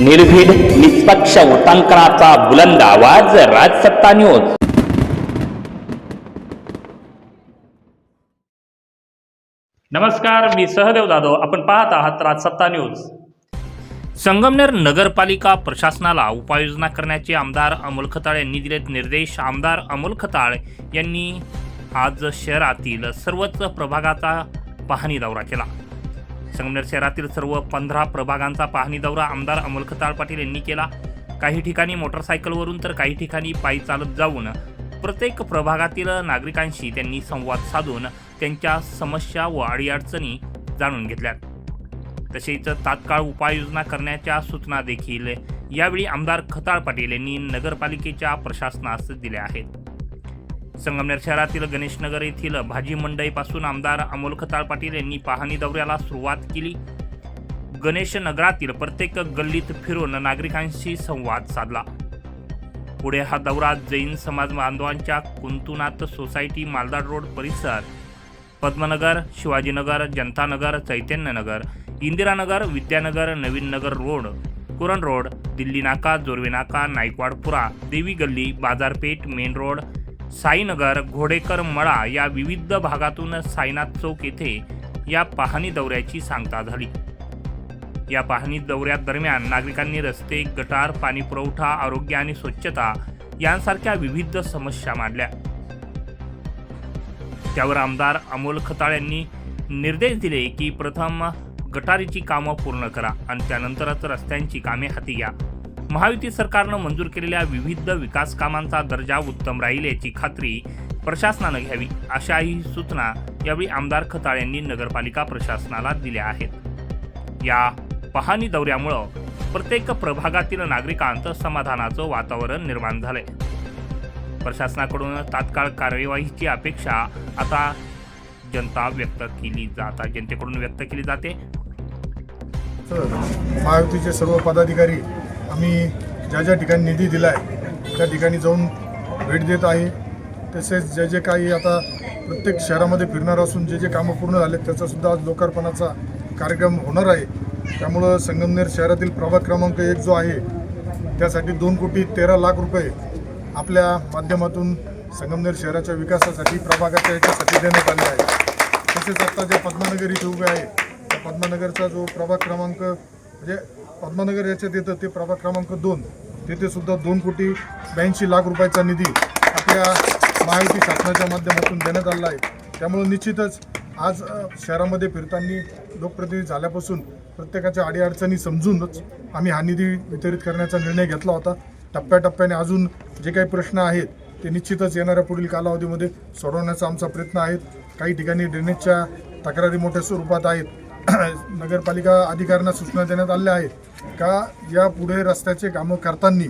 निर्भीड निष्पक्ष उटांकनाचा बुलंद आवाज राजसत्ता न्यूज. नमस्कार मी सहदेव जाधव. आपण पाहत आहात राजसत्ता न्यूज. संगमनेर नगरपालिका प्रशासनाला उपाययोजना करण्याचे आमदार अमोल खताळ यांनी दिलेत निर्देश. आमदार अमोल खताळ यांनी आज शहरातील सर्वच प्रभागाचा पाहणी दौरा केला. संगमनेर शहरातील सर्व पंधरा प्रभागांचा पाहणी दौरा आमदार अमोल खताळ पाटील यांनी केला. काही ठिकाणी मोटरसायकलवरून तर काही ठिकाणी पायी चालत जाऊन प्रत्येक प्रभागातील नागरिकांशी त्यांनी संवाद साधून त्यांच्या समस्या व अडीअडचणी जाणून घेतल्या. तसेच तात्काळ उपाययोजना करण्याच्या सूचना देखील यावेळी आमदार खताळ पाटील यांनी नगरपालिकेच्या प्रशासनास दिल्या आहेत. संगमनेर शहरातील गणेशनगर येथील भाजी मंडईपासून आमदार अमोल खताळ पाटील यांनी पाहणी दौऱ्याला सुरुवात केली. गणेश नगरातील प्रत्येक गल्लीत फिरून नागरिकांशी संवाद साधला. पुढे हा दौरा जैन समाज बांधवांच्या कुंतुनाथ सोसायटी मालदार रोड परिसर पद्मनगर शिवाजीनगर जनतानगर चैतन्यनगर इंदिरानगर विद्यानगर नवीन नगर रोड कुरण रोड दिल्ली नाका जोरवे नाका नायकवाडपुरा देवी गल्ली बाजारपेठ मेन रोड साईनगर घोडेकर मळा या विविध भागातून साईनाथ चौक येथे या पाहणी दौऱ्याची सांगता झाली. या पाहणी दौऱ्यात दरम्यान नागरिकांनी रस्ते गटार पाणीपुरवठा आरोग्य आणि स्वच्छता यांसारख्या विविध समस्या मांडल्या. त्यावर आमदार अमोल खताळ यांनी निर्देश दिले की प्रथम गटारीची कामं पूर्ण करा आणि त्यानंतरच रस्त्यांची कामे हाती घ्या. महायुती सरकारनं मंजूर केलेल्या विविध विकास कामांचा दर्जा उत्तम राहील याची खात्री प्रशासनानं घ्यावी अशाही सूचना यावेळी आमदार खताळ यांनी नगरपालिका प्रशासनाला दिल्या आहेत. या पाहणी दौऱ्यामुळं प्रत्येक प्रभागातील नागरिकांत समाधानाचं वातावरण निर्माण झालंय. प्रशासनाकडून तात्काळ कार्यवाहीची अपेक्षा आता जनता व्यक्त केली जात जनतेकडून व्यक्त केली जाते. महायुतीचे सर्व पदाधिकारी आम्ही ज्या ज्या ठिकाणी निधी दिला आहे त्या ठिकाणी जाऊन भेट देत आहे. तसेच जे जे काही आता प्रत्येक शहरामध्ये फिरणार असून जे जे कामं पूर्ण झाले त्याचासुद्धा आज लोकार्पणाचा कार्यक्रम होणार आहे. त्यामुळं संगमनेर शहरातील प्रभाग क्रमांक एक जो आहे त्यासाठी दोन कोटी तेरा लाख रुपये आपल्या माध्यमातून संगमनेर शहराच्या विकासासाठी प्रभागाच्या याच्यासाठी देण्यात आले आहे तसेच आत्ता जे पद्मानगर इथे उभे आहे त्या पद्मानगरचा जो प्रभाग क्रमांक म्हणजे पद्मानगर याच्यात येतं ते प्रभाग क्रमांक दोन. तिथे सुद्धा दोन कोटी ब्याऐंशी लाख रुपयाचा निधी आपल्या महायुती शासनाच्या माध्यमातून देण्यात आला आहे. त्यामुळे निश्चितच आज शहरामध्ये फिरताना लोकप्रतिनिधी झाल्यापासून प्रत्येकाच्या अडीअडचणी समजूनच आम्ही हा निधी वितरित करण्याचा निर्णय घेतला होता. टप्प्याटप्प्याने अजून जे काही प्रश्न आहेत ते निश्चितच येणाऱ्या पुढील कालावधीमध्ये सोडवण्याचा आमचा प्रयत्न आहे. काही ठिकाणी ड्रेनेजच्या तक्रारी मोठ्या स्वरूपात आहेत. नगरपालिका अधिकाऱ्यांना सूचना देण्यात आल्या आहेत. का या पुढे रस्त्याचे कामं करताना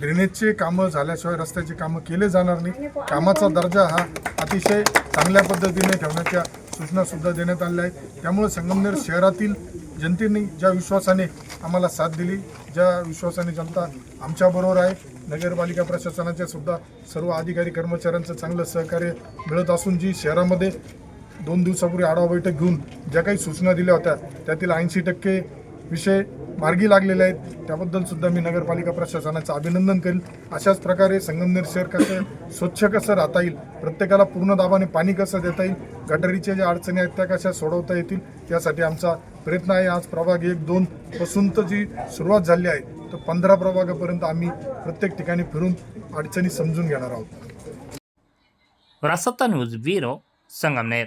ड्रेनेजचे कामं झाल्याशिवाय रस्त्याचे कामं केले जाणार नाही? कामाचा दर्जा हा अतिशय चांगल्या पद्धतीने ठेवण्याच्या सूचना सुद्धा देण्यात आल्या आहेत. त्यामुळे संगमनेर शहरातील जनतेने ज्या विश्वासाने आम्हाला साथ दिली ज्या विश्वासाने जनता आमच्याबरोबर आहे नगरपालिका प्रशासनाच्या सुद्धा सर्व अधिकारी कर्मचाऱ्यांचं चांगलं सहकार्य मिळत असून जी शहरामध्ये दोन दिवसापूर्वी आढावा बैठक घेऊन ज्या काही सूचना दिल्या होत्या त्यातील ऐंशी टक्के विषय मार्गी लागलेले आहेत. त्याबद्दल सुद्धा मी नगरपालिका प्रशासनाचं अभिनंदन करेल अशाच प्रकारे संगमनेर शहर कसं स्वच्छ कसं राहता येईल प्रत्येकाला पूर्ण दाबाने पाणी कसं देता येईल गटारीच्या ज्या अडचणी आहेत त्या कशा सोडवता येतील यासाठी आमचा प्रयत्न आहे. आज प्रभाग एक दोन पासून तर जी सुरुवात झाली आहे तर पंधरा प्रभागापर्यंत आम्ही प्रत्येक ठिकाणी फिरून अडचणी समजून घेणार आहोत. रासत्ता news bureau Sangamner.